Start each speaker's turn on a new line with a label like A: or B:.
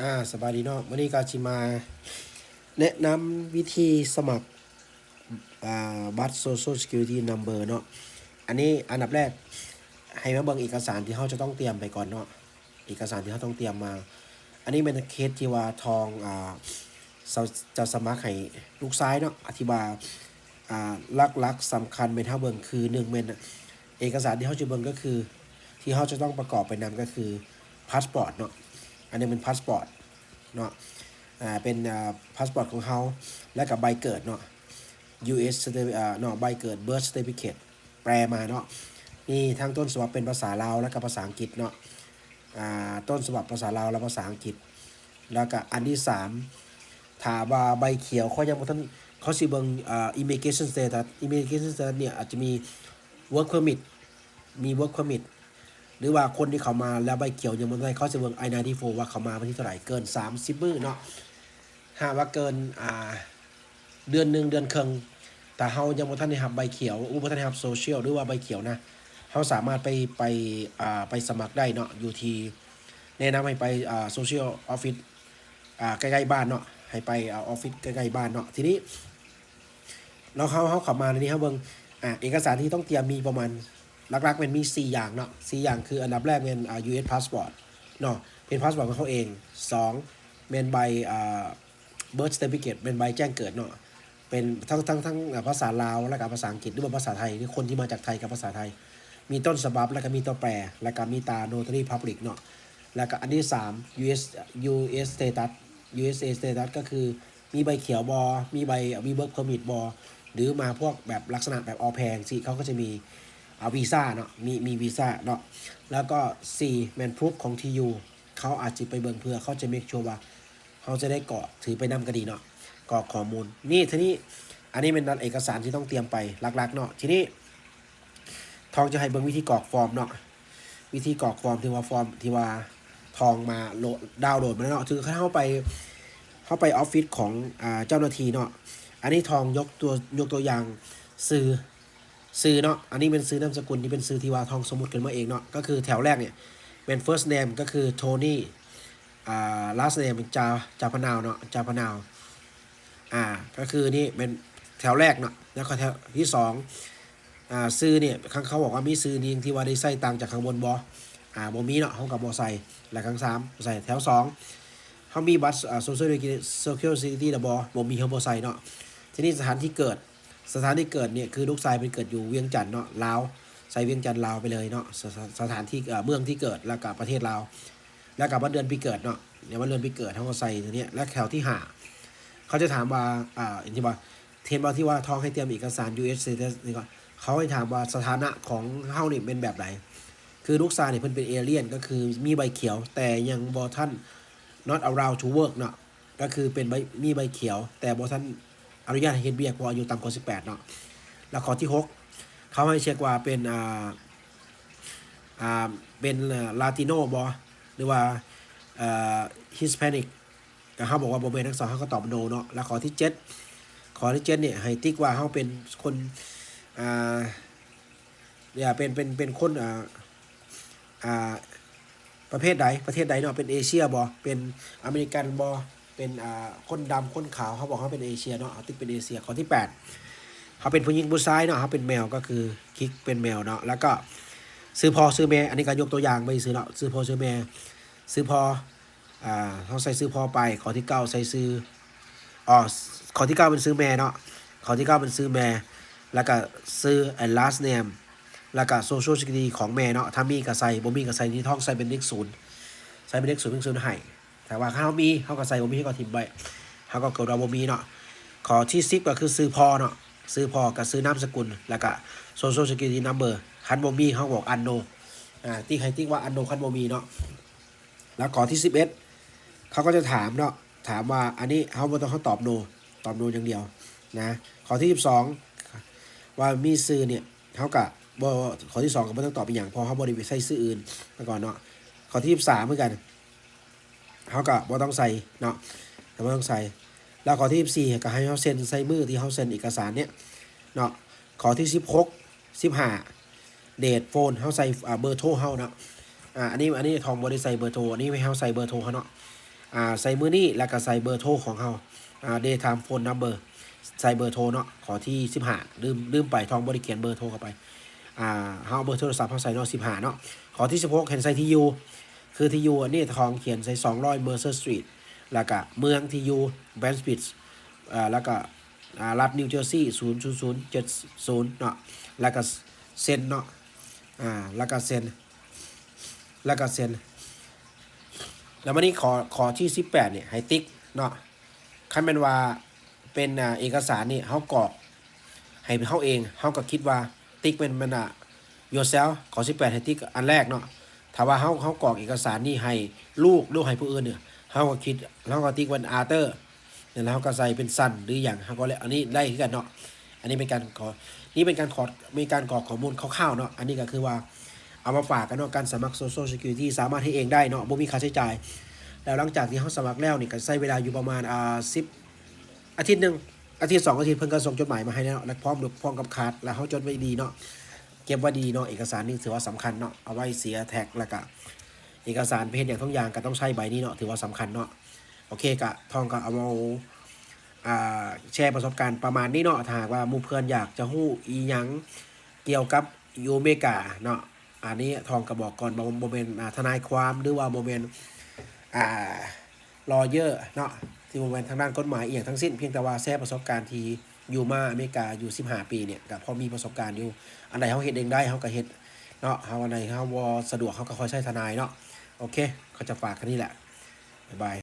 A: อ่าสบายดีเนาะวันนี้ก็จิมา แนะนำวิธีสมัครอ่าบัตร Social Security Number เนาะอันนี้อันดับแรก ให้มาเบิ่งเอกสารที่เขาจะต้องเตรียมไปก่อนเนาะเอกสารที่เขาต้องเตรียมมา อันนี้เป็นเคสที่ว่าทองอ่าจะสมัครให้ลูกซ้ายเนาะอธิบายอ่าลักๆสำคัญเป็นท่าเบิ่งคือหนึ่งเป็นเอกสารที่เขาจะเบิ่งก็คือ ที่เขาจะต้องประกอบไปนำก็คือพาสปอร์ตเนาะ อันนี้เป็นพาสปอร์ตเนาะอ่าเป็นพาสปอร์ตของเขาและกับใบเกิดเนาะ US เนาะใบเกิด birth certificate แปลมาเนาะนี่ทั้งต้นฉบับเป็นภาษาลาวและก็ภาษาอังกฤษเนาะอ่าต้นฉบับภาษาลาวและภาษาอังกฤษ แล้วก็อันที่สามถามว่าใบเขียวเขายังบ่ทันเขาสิเบิ่งอ่า immigration status immigration status เนี่ยอาจจะมี work permit มี work permit รือว่าคนที่เขามาแล้วใบเขียวยังไม่ได้เขาจะเบิ่ง I94 ว่าเขามาวันที่เท่าไหร่เกิน 30มื้อเนาะหาว่าเกินอ่าเดือนหนึ่งเดือนครึ่งแต่เฮายังบ่ทันได้รับใบเขียวอุบ่ทันได้รับโซเชียลหรือว่าใบเขียวนะเฮาสามารถไปไปอ่าไปสมัครได้เนาะอยู่ที่แนะนำให้ไปอ่าโซเชียลออฟฟิศอ่าใกล้ๆบ้านเนาะให้ไปออฟฟิศใกล้ๆบ้านเนาะทีนี้เราเขาเขาเขับมาในนี้เขาเบิงอ่าเอกสารที่ต้องเตรียมมีประมาณ หลักๆเป็นมี 4 อย่างเนาะ4อย่างคืออันดับแรกเป็น US passport เนาะเป็นพาสปอร์ตของเขาเอง 2. เป็นใบ birth certificate เป็นใบแจ้งเกิดเนาะเป็นทั้งทั้งทั้งภาษาลาวและกับภาษาอังกฤษหรือว่าภาษาไทยที่คนที่มาจากไทยกับภาษาไทย มีต้นฉบับแล้วก็มีตัวแปร แล้วก็มีตา notary public เนาะแล้วก็อันที่ 3 US US status USA status ก็คือมีใบเขียวบอ มีใบมี work permit บอ หรือมาพวกแบบลักษณะแบบออแพงสิเขาก็จะมี วีซ่าเนาะมีมีวีซ่าเนาะแล้วก็4แมนพรูฟของ TU เขาอาจจะไปเบิ่งเพื่อเขาจะเมคชัวร์ว่าเขาจะได้เกาะถือไปนำก็ดีเนาะกรอกข้อมูล นี่ทีนี้อันนี้เป็นเอกสารที่ต้องเตรียมไปหลักๆเนาะทีนี้ทองจะให้เบิ่งวิธีกรอกฟอร์มเนาะวิธีกรอกฟอร์มที่ว่าฟอร์มที่ว่าทองมาโหลดดาวน์โหลดมาเนาะคือเข้าไปเข้าไปออฟฟิศของอเจ้าหน้าที่เนาะอันนี้ทองยกตัวยกตัวอย่างซื้อ ซื้อเนาะ อันนี้เป็นซื้อนามสกุลที่เป็นซื้อทีว่าทองสมมุติขึ้นมาเองเนาะ ก็คือแถวแรกเนี่ยเป็น first name ก็คือโทนี่ อ่า last name เป็นจาจาพนาวเนาะจาพนาว อ่า ก็คือนี่เป็นแถวแรกเนาะ แล้วก็แถวที่สองอ่าซื้อเนี่ยข้างเขาบอกว่ามีซื้อนี้ที่ว่าได้ใส่ตังจากข้างบนบออ่าบมีเนาะเขากับบอใส่และข้างสามใส่แถวสองเขามีบัตรอ่า social security ระบอบมีเขาบอใส่เนาะ ทีนี้สถานที่เกิด สถานที่เกิดเนี่ยคือลูกชายเป็นเกิดอยู่เวียงจันทน์เนาะลาวใส่เวียงจันทน์ลาวไปเลยเนาะสสสถานที่เมืองที่เกิดแล้วกับประเทศลาวแล้วกับวันเดือนปีเกิดเนาะเดี๋ยววันเดือนปีเกิดเขาก็ใส่ตัวเนี้ยและแถวที่หาเขาจะถามว่าอ่าอย่างที่ว่าเทนบอที่ว่าท้องให้เตรียมเอกสาร US status นี่ก็เขาให้ถามว่าสถานะของเฮานี่เป็นแบบไหนคือลูกชายเนี่ยเพิ่นเป็นเอเลี่ยนก็คือมีใบเขียวแต่ยังบอท่าน not allowed to work เนาะก็คือเป็นใบมีใบเขียว แต่บอท่าน อนุญาตให้เฮ็ดเบียกเพออายุต่ำกว่า18 เนาะแล้วข้อที่ 6 เขาให้เช็คว่าเป็นอ่าอ่าเป็นลาติโนบอหรือว่าอ่าฮิสแพนิกก็เขาบอกว่าบ่แม่นทั้งสองเขาก็ตอบโนเนาะแล้วข้อที่ 7 ข้อที่7เนี่ยให้ติ๊กว่าเขาเป็นคนอ่าเนี่ยเป็นเป็นเป็นคนอ่าอ่าประเภทใดประเทศใดเนาะเป็นเอเชียบอเป็นอเมริกันบอ เป็นอ่าคนดำคนขาวเขาบอกเขาเป็นเอเชียเนาะเอาติ๊กเป็นเอเชียข้อที่ 8เขาเป็นผู้หญิงผู้ชายเนาะเขาเป็นแมวก็คือคลิกเป็นแมวเนาะแล้วก็ซื้อพอซื้อแม่อันนี้ก็ยกตัวอย่างไปซื้อเนาะซื้อพอซื้อแม่ซื้อพออ่าเขาใส่ซื้อพอไปข้อที่เก้าใส่ซื้ออ๋อข้อที่เก้าเป็นซื้อแม่เนาะข้อที่เก้าเป็นซื้อแม่แล้วก็ซื้อ and last name แล้วก็ social security ของแม่เนาะถ้ามีก็ใส่บ่มีก็ใส่ที่ท้องใส่เป็นเลขศูนย์ใส่เป็นเลขศูนย์เป็นศูนย์ให้ แต่ว่าเขามีเขาก็ใส่บ่มีเขาก็ทิมไปเขาก็เกิดว่าบ่มีเนาะขอที่ซิปก็คือซื้อพอเนาะซื้อพอกับซื้อนามสกุล แล้วก็ social security number คันโมมีเขาบอกอันโนอ่าที่ใครติ๊กว่าอันโนคันโมมีเนาะแล้วขอที่11เอ็ดเขาก็จะถามเนาะถามว่าอันนี้เขาบ่ต้องเขาตอบโนตอบโนอย่างเดียวนะขอที่12ว่ามีซื้อเนี่ยเขากับบ่ขอที่2ก็บ่ต้องตอบเป็นอย่างพอเขาบ่ได้ไปใส่ซื้ออื่นมาก่อนเนาะขอที่13เหมือนกัน เขากับบ่ต้องใส่เนาะแต่บ่ต้องใส่ แล้วขอที่ 14ก็ให้เขาเซ็นใส่มือที่เขาเซ็นเอกสารเนี่ยเนาะขอที่ 16 15เดทโฟนเขาใส่เบอร์โทรเขาเนาะอ่าอันนี้อันนี้ทองบริใส่เบอร์โทรอันนี้ไม่ให้เขาใส่เบอร์โทรเขาเนาะอ่าใส่มือนี้แล้วก็ใส่เบอร์โทรของเฮาอ่า daytime phone number ใส่เบอร์โทรเนาะขอที่15ลืมลืมไปทองบริเขียนเบอร์โทรเข้าไปอ่าเฮาเบอร์โทรศัพท์เฮาใส่เนาะ15เนาะขอที่16เห็นใส่ที่อยู่ คือที่อยู่อันนี้ทองเขียนใส่200 Mercer Street แล้วก็เมืองที่อยู่ b a n s p i t อ่าแล้วก็รัฐนิวเจอร์ซีย์00070เนาะแล้วก็เซนเนาะอ่าแล้วก็เซนแล้วก็เซนแล้ววันนี้ขอขอที่18เนี่ยให้ติ๊กเนาะคันเป็นว่าเป็นเอกสารนี่เฮากรอกให้เฮาเองเฮาก็คิดว่าติ๊กเป็นมันอะ yourself ขอ18ให้ติ๊กอันแรกเนาะ ถ้าว่าเฮาเฮากรอกเอกสารนี่ให้ลูกหรือให้ผู้อื่นเนี่ยเฮาก็คิดเฮาก็ติ๊กเป็น Arthur เนี่ยแล้วเฮาก็ใส่เป็น son หรืออย่างเฮาก็เลยอันนี้ได้คือกันเนาะอันนี้เป็นการขอนี่เป็นการขอมีการกรอกข้อมูลคร่าวๆเนาะอันนี้ก็คือว่าเอามาฝากกันเนาะการสมัคร Social Security สามารถให้เองได้เนาะบ่มีค่าใช้จ่าย แล้วหลังจากที่เขาสมัครแล้วนี่ก็ใช้เวลาอยู่ประมาณอ่าสิบอาทิตย์หนึ่งอาทิตย์สองอาทิตย์เพิ่นก็ส่งจดหมายมาให้แล้วแล้วพร้อมพร้อมกับคาร์ดแล้วเขาจดไว้ดีเนาะ เก็บไว้ดีเนาะเอกสารนี่ถือว่าสำคัญเนาะเอาไว้เสียแท็กแล้วก็เอกสารเพศอย่างทุกอย่างก็ต้องใช้ใบนี้เนาะถือว่าสำคัญเนาะโอเคกะทองก็เอามาแชร์ประสบการณ์ประมาณนี้เนาะถ้าว่ามู่เพื่อนอยากจะฮู้อีหยังเกี่ยวกับยูเมกาเนาะอันนี้ทองก็บอกก่อนบ่บ่แม่นอ่าทนายความหรือว่าบ่แม่นอ่ารอเยอร์เนาะที่บริเวณทางด้านกฎหมายเอียงทั้งสิ้นเพียงแต่ว่าแชร์ประสบการณ์ที อยู่มาอเมริกาอยู่15ปีเนี่ยกับพอมีประสบการณ์อยู่ อันไหนเขาเห็ดเองได้เขาก็เห็ดเนาะเขาอันไหนเขาวอสะดวกเขาก็คอยใช้ทนายเนาะโอเคเขาจะฝากแค่นี้แหละบ๊ายบาย